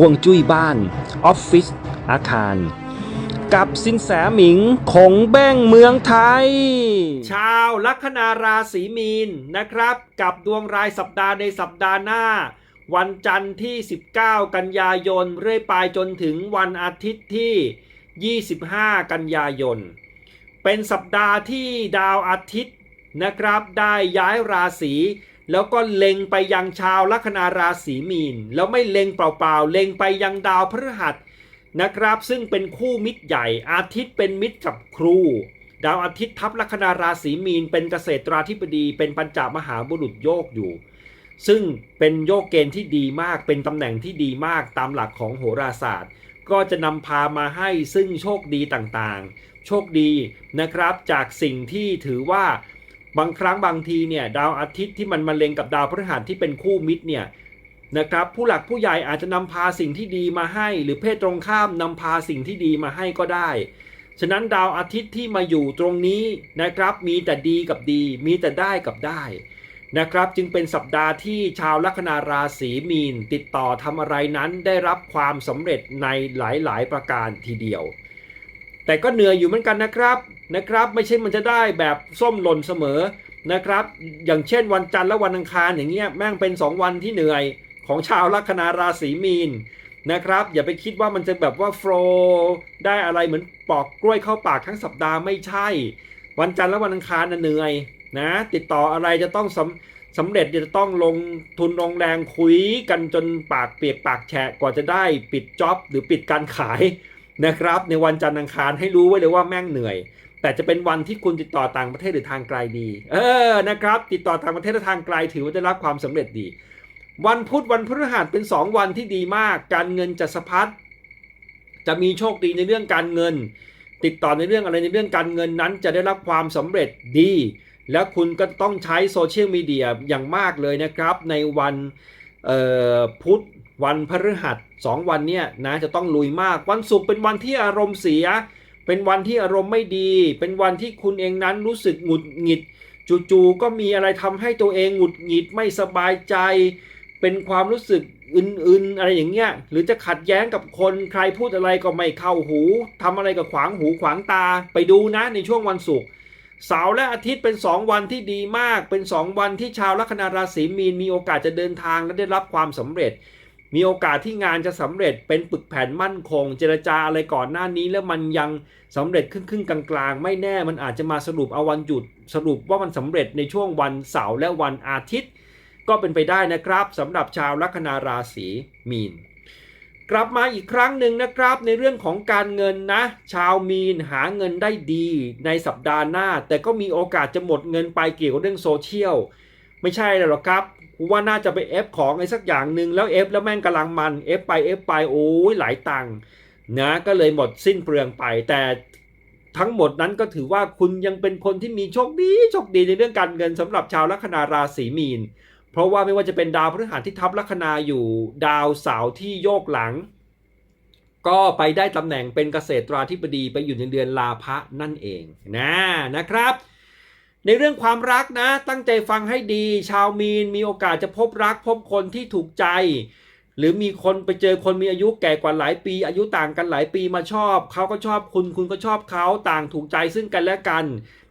ห่วงจุ้ยบ้าน ออฟฟิศอาคาร กับสินแสหมิงคงแบ้งเมืองไทย ชาวลัคนาราศีมีนนะครับ กับดวงรายสัปดาห์ในสัปดาห์หน้า วันจันทร์ที่ 19 กันยายน เรื่อยไปจนถึงวันอาทิตย์ที่ 25 กันยายน เป็นสัปดาห์ที่ดาวอาทิตย์นะครับได้ย้ายราศี แล้วก็เล็งไปยังชาวลัคนาราศีมีน แล้วไม่เล็งเปล่าๆ เล็งไปยังดาวพฤหัสนะครับ ซึ่งเป็นคู่มิตรใหญ่ อาทิตย์เป็นมิตรกับครู ดาวอาทิตย์ทับลัคนาราศีมีน เป็นเกษตราธิบดี เป็นปัญจมหาบุรุษโยกอยู่ ซึ่งเป็นโยกเกณฑ์ที่ดีมาก เป็นตำแหน่งที่ดีมากตามหลักของโหราศาสตร์ ก็จะนำพามาให้ซึ่งโชคดีต่างๆ โชคดีนะครับจากสิ่งที่ถือว่า บางครั้งบางทีเนี่ยดาวอาทิตย์ที่มันมาเล็งกับดาวพฤหัสที่เป็นคู่มิตรเนี่ยนะครับผู้หลักผู้ใหญ่อาจจะนำพาสิ่งที่ดีมาให้ หรือเพศตรงข้ามนำพาสิ่งที่ดีมาให้ก็ได้ ฉะนั้นดาวอาทิตย์ที่มาอยู่ตรงนี้นะครับมีแต่ดีกับดี มีแต่ได้กับได้นะครับจึงเป็นสัปดาห์ที่ชาวลัคนาราศีมีน ติดต่อทำอะไรนั้นได้รับความสำเร็จในหลายๆ ประการทีเดียว แต่ก็เหนื่อยอยู่เหมือนกันนะครับนะครับ ไม่ใช่มันจะได้แบบส้มหล่นเสมอนะครับ อย่างเช่นวันจันทร์และวันอังคารอย่างเงี้ยแม่งเป็น 2 วันที่เหนื่อยของชาวลัคนาราศีมีนนะครับ อย่าไปคิดว่ามันจะแบบว่าโฟลว์ได้อะไรเหมือนปอกกล้วยเข้าปากทั้งสัปดาห์ไม่ใช่ วันจันทร์และวันอังคารน่ะเหนื่อยนะติดต่ออะไรจะต้องสำสำเร็จจะต้องลงทุนลงแรงคุยกันจนปากเปียกปากแฉะกว่าจะได้ปิดจ็อบหรือปิดการขาย นะครับ ในวันจันทร์อังคารให้รู้ไว้เลยว่าแม่งเหนื่อย แต่จะเป็นวันที่คุณติดต่อต่างประเทศหรือทางไกลดี เออนะครับ ติดต่อต่างประเทศและทางไกลถือว่าได้รับความสำเร็จดี วันพุธวันพฤหัสเป็น 2 วันที่ดีมาก การเงินจะสะพัดจะมีโชคดีในเรื่องการเงิน ติดต่อในเรื่องอะไรในเรื่องการเงินนั้น จะได้รับความสำเร็จดี แล้วคุณก็ต้องใช้โซเชียลมีเดียอย่างมากเลยนะครับ ในวันพุธ วันพฤหัสสองวันเนี่ยนะจะต้องลุยมาก วันศุกร์เป็นวันที่อารมณ์เสีย เป็นวันที่อารมณ์ไม่ดี เป็นวันที่คุณเองนั้นรู้สึกหงุดหงิด จู่ๆก็มีอะไรทำให้ตัวเองหงุดหงิดไม่สบายใจ เป็นความรู้สึกอึนๆอะไรอย่างเงี้ย หรือจะขัดแย้งกับคนใครพูดอะไรก็ไม่เข้าหูทำอะไรก็ขวางหูขวางตา ไปดูนะในช่วงวันศุกร์เสาร์และอาทิตย์เป็น 2 วันที่ดีมาก เป็น 2 วันที่ชาวลัคนาราศีมีนมีโอกาสจะเดินทางและได้รับความสำเร็จ มีโอกาสที่งานจะสำเร็จเป็นปึกแผ่นมั่นคง เจรจาอะไรก่อนหน้านี้ แล้วมันยังสำเร็จครึ่งครึ่งกลางๆ ไม่แน่มันอาจจะมาสรุปเอาวันหยุด สรุปว่ามันสำเร็จในช่วงวันเสาร์และวันอาทิตย์ ก็เป็นไปได้นะครับสำหรับชาวลัคนาราศีมีน กลับมาอีกครั้งหนึ่งนะครับ ในเรื่องของการเงินนะ ชาวมีนหาเงินได้ดีในสัปดาห์หน้า แต่ก็มีโอกาสจะหมดเงินไปเกี่ยวกับเรื่องโซเชียลไม่ใช่หรอกครับ กูว่าน่าจะไปเอฟของอะไรสักอย่างหนึ่งแล้วเอฟแล้วแม่งกำลังมันเอฟไปเอฟไปโอ้ยหลายตังค์นะก็เลยหมดสิ้นเปลืองไป แต่ทั้งหมดนั้นก็ถือว่าคุณยังเป็นคนที่มีโชคดีโชคดีในเรื่องการเงินสำหรับชาวลัคนาราศีมีน เพราะว่าไม่ว่าจะเป็นดาวพฤหัสที่ทับลัคนาอยู่ดาวเสาร์ที่โยกหลัง ก็ไปได้ตำแหน่งเป็นเกษตราธิบดีไปอยู่ในเดือนลาภะนั่นเองนะนะครับ ในเรื่องความรักนะ ตั้งใจฟังให้ดี ชาวมีนมีโอกาสจะพบรัก พบคนที่ถูกใจ หรือมีคนไปเจอคนมีอายุแก่กว่าหลายปี อายุต่างกันหลายปีมาชอบ เขาก็ชอบคุณคุณก็ชอบเขาต่างถูกใจซึ่งกันและกัน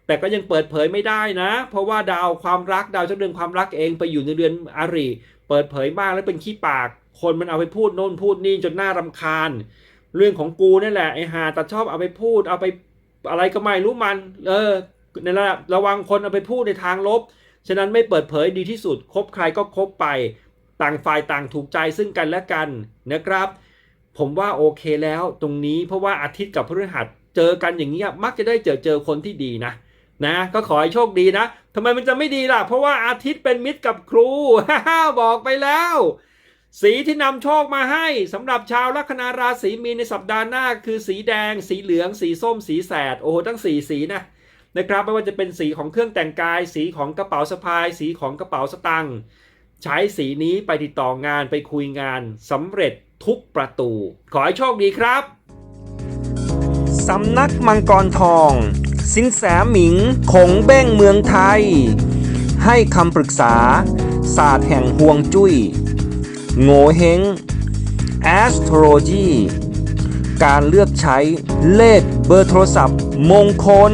แต่ก็ยังเปิดเผยไม่ได้นะ เพราะว่าดาวความรักดาวเจ้าเดือนความรักเองไปอยู่ในเดือนอาริเปิดเผยมากแล้วเป็นขี้ปาก คนมันเอาไปพูดโน่นพูดนี่จนน่ารำคาญ เรื่องของกูนี่แหละไอ้หาแต่ชอบเอาไปพูดเอาไปอะไรก็ไม่รู้มัน เออ ในระดับระวังคนเอาไปพูดในทางลบ ฉะนั้นไม่เปิดเผยดีที่สุดคบใครก็คบไป ต่างฝ่ายต่างถูกใจซึ่งกันและกันนะครับ ผมว่าโอเคแล้วตรงนี้เพราะว่าอาทิตย์กับพฤหัสเจอกันอย่างนี้ยมักจะได้เจอเจอคนที่ดีนะนะก็ขอให้โชคดีนะทำไมมันจะไม่ดีล่ะ เพราะว่าอาทิตย์เป็นมิตรกับครูบอกไปแล้ว สีที่นำโชคมาให้สำหรับชาวลัคนาราศีมีนในสัปดาห์หน้า คือสีแดง สีเหลือง สีส้ม สีแสด โอ้โห ทั้งสีสีนะ นะครับไม่ว่าจะเป็นสีของเครื่องแต่งกาย สีของกระเป๋าสะพาย สีของกระเป๋าสตางค์ใช้สีนี้ไปติดต่องานไปคุยงานสำเร็จทุกประตู ขอให้โชคดีครับสำนักมังกรทอง สินแสหมิงคงเบ้งเมืองไทย ให้คำปรึกษา ศาสตร์แห่งห่วงจุย้ย โงเฮง astrology การเลือกใช้เลขเบอร์โทรศัพท์มงคล